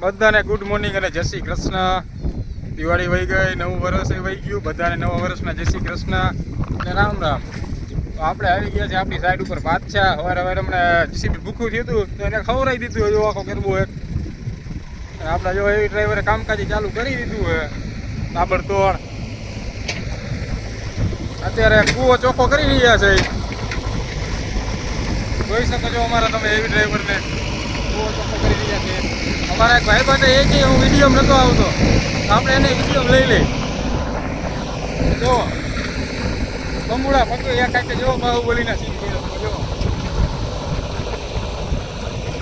બધાને good morning અને જય શ્રી કૃષ્ણ. દિવાળી વહી ગઈ, નવું વર્ષ વહી ગયું, બધાને નવા વર્ષના જય શ્રી કૃષ્ણ અને રામ રામ. તો આપણે આવી ગયા છે આપણી સાઈડ ઉપર બાદશાહ. સવારે સવારે હમણાં જીસીબી ભૂખું થયું હતું, તો એને ખવડાવી દીધું જો આખો કરવું હોય. આપણે જો એવી ડ્રાઈવરે કામકાજ ચાલુ કરી દીધું હોય, તાબડતોડ. અત્યારે કૂવો ચોખ્ખો કરી રહ્યા છે. જોઈ શકો છો અમારા તમે એવી ડ્રાઈવરને કૂવો ચોખ્ખો કરી રહ્યા છે અમારા ભાઈ પાસે એ કે હું વીડિયો નતો આવતો. આપણે એને વીડિયો લઈ લઈ. જો. બંબુડા ફરતો એક કાંઈક જો બાહુબલીના સીન જો.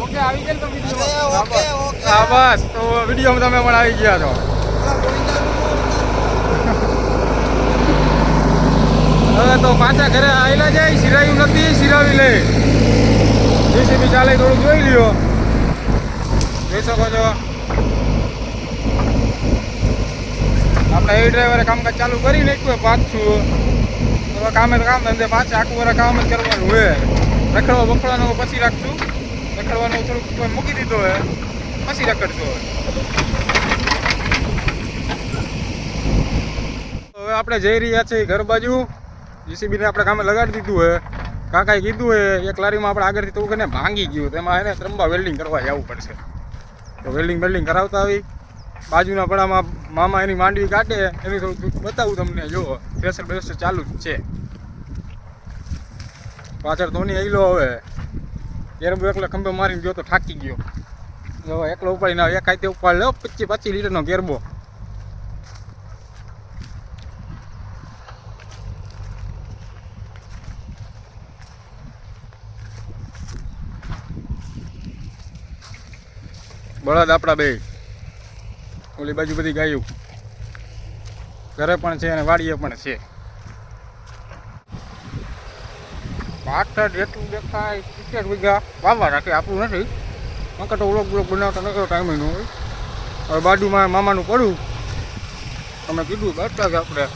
ઓકે આવી ગયેલ તો વીડિયો. હા બસ. તો વિડીયોમાં તમે પણ આવી ગયા છો. હવે તો પાછા ઘરે આવેલા જાય સિરાયું નથી સિરાવી લે. જેસીબી ચાલે થોડું જોઈ લ્યો. જોઈ શકો આપણે એ ડ્રાઈવરે કામકાજ ચાલુ કરી નાખ્યું પાછું. તો કામે તો કામ ધંધે, પાછા આખું વરા કામ જ કરવાનું હોય. રખડવા બખડવાનું પછી રાખશું. રખડવાનું થોડુંક કોઈ મૂકી દીધો હોય, પછી રખડશું હવે. આપણે જઈ રહ્યા છીએ ઘર બાજુ. જીસીબીને આપણે કામે લગાડી દીધું હોય. કાકાએ કીધું હોય, એક લારીમાં આપણે આગળથી તો ને ભાંગી ગયું તેમાં એને ત્રંબા વેલ્ડિંગ કરવા જવું પડશે. તો વેલ્ડિંગ વેલ્ડિંગ કરાવતા આવી. બાજુના પડામાં મામા એની માંડવી કાઢે. એની થોડું બતાવું તમને. જો પ્રેશર પ્રેશર ચાલુ જ છે. પાછળ ધોની આવેલો હવે. ગેરબો એકલો ખંભે મારીને ગયો તો થાકી ગયો. એકલો ઉપાડીને એક હાથે ઉપાડ. લો, પચીસ પચીસ લીટરનો ગેરબો. બળદ આપણા બે. ઓલી બાજુ બધી ગાયું. ઘરે પણ છે અને વાડીએ પણ છે. પાછળ એટલું દેખાય સિત્તેર વીઘા વાવવા રાખે, આપણું નથી. નકર તો ઉલોક બુલોક બનાવતા નકર ટાઈમ હોય. હવે બાજુમાં મામાનું પડ્યું. તમે કીધું કે આપણે.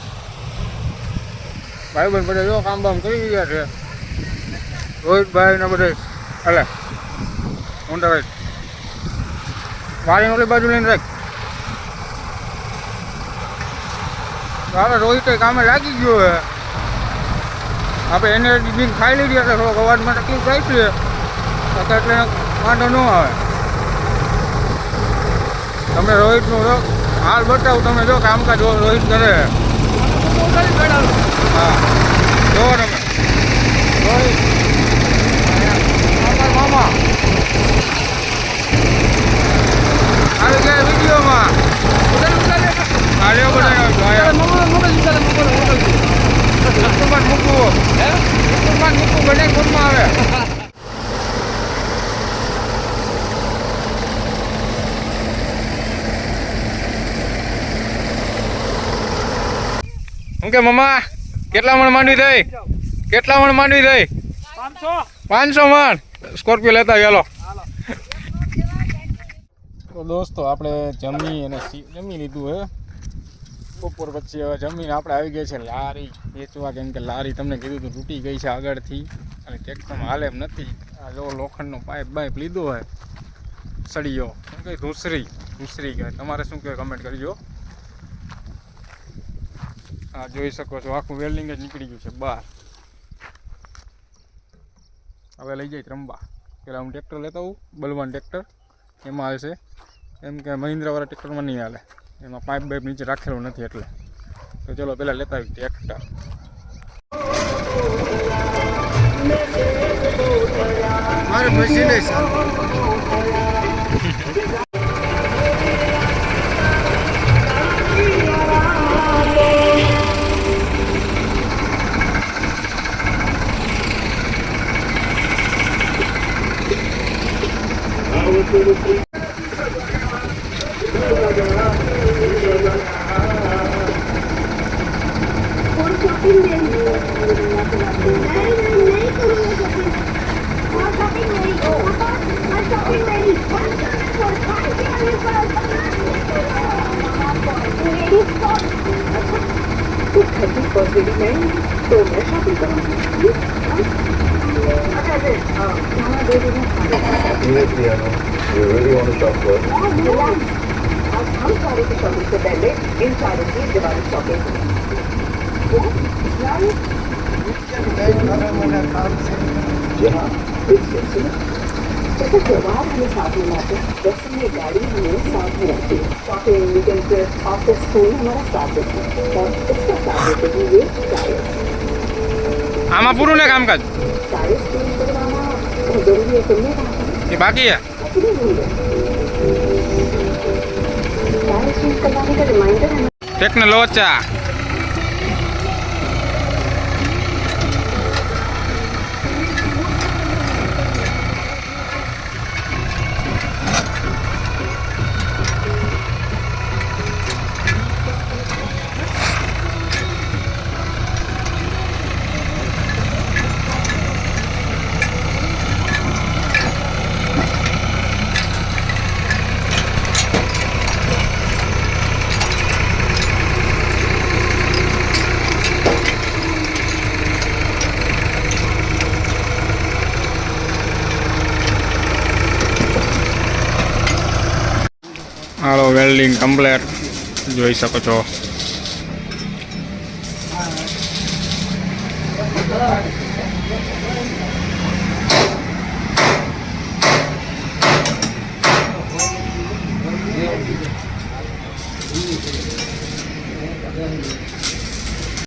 ભાઈ બહેન બધા જો કામ બામ કરી રહ્યા છે. રોહિતભાઈ ને બધે. એટલે ઊંડા વાળીને ઓલી બાજુ લઈને રાખ. હવે રોહિત કામે લાગી ગયો હે. આપણે એને બીન ખાઈ લીધી એટલે થોડોક અવાજમાં તકલીફ થાય છે. એટલે વાંધો ન આવે. તમે રોહિતનું જો હાલ બતાવું તમે જો કામકાજ રોહિત કરે. હા જો તમે રોહિત અમારા મામા આવી ગયા વિડીયોમાં આર્યો બનાવ્યો યુટ્યુબમાં મૂકવું યુટ્યુબમાં મૂકવું બને ફોનમાં આવે શું કે મમ્મા કેટલા મણ માંડવી થઈ? કેટલા મણ માંડવી થઈ? પાંચસો. મણ. સ્કોર્પિયો લેતા ચાલો તો દોસ્તો આપણે જમી અને જમી લીધું હે. બપોર પછી હવે જમીને આપણે આવી ગયા છે લારી વેચવા કેમ કે લારી તમને કીધું હતું તૂટી ગઈ છે આગળથી. અને એકદમ હાલે એમ નથી. આ જો લોખંડનો પાઇપ બાઇપ લીધો હોય સળીયો. શું કહે ધૂસરી. ધૂસરી કહેવાય. તમારે શું કહેવાય કમેન્ટ કરજો. હા જોઈ શકો છો, આખું વેલ્ડિંગ જ નીકળી ગયું છે બહાર હવે લઈ જાય ત્રંબા. પેલા હું ટ્રેક્ટર લેતા આવું, બલવાન ટ્રેક્ટર એમાં હાલશે એમ કે મહિન્દ્રાવાળા ટ્રેક્ટરમાં નહીં હાલે. એમાં પાઇપ બાઇપ નીચે રાખેલું નથી એટલે. તો ચલો પહેલાં લેતા આવી ટ્રેક્ટર મારે machine üzerine dolmuş yapacağım. Niyetli yani. Really want to shop for. I'm sorry to show you the belly inside of these device shopping. What? Now? Yeah, it's it's जैसे त्यौहार हमें साथ में लाते वैसे ये गाड़ी हमें साथ में है शॉपिंग ऑफ़िस स्कूल हमारा साथ देते हैं और इसका साथ देते हैं ये आमा पूर्ण काम काज। करवाना बहुत ज़रूरी है तुमने ये बाकी है। टेक्नोलॉजी। હાલો વેલ્ડિંગ કમ્પ્લેટ જોઈ શકો છો.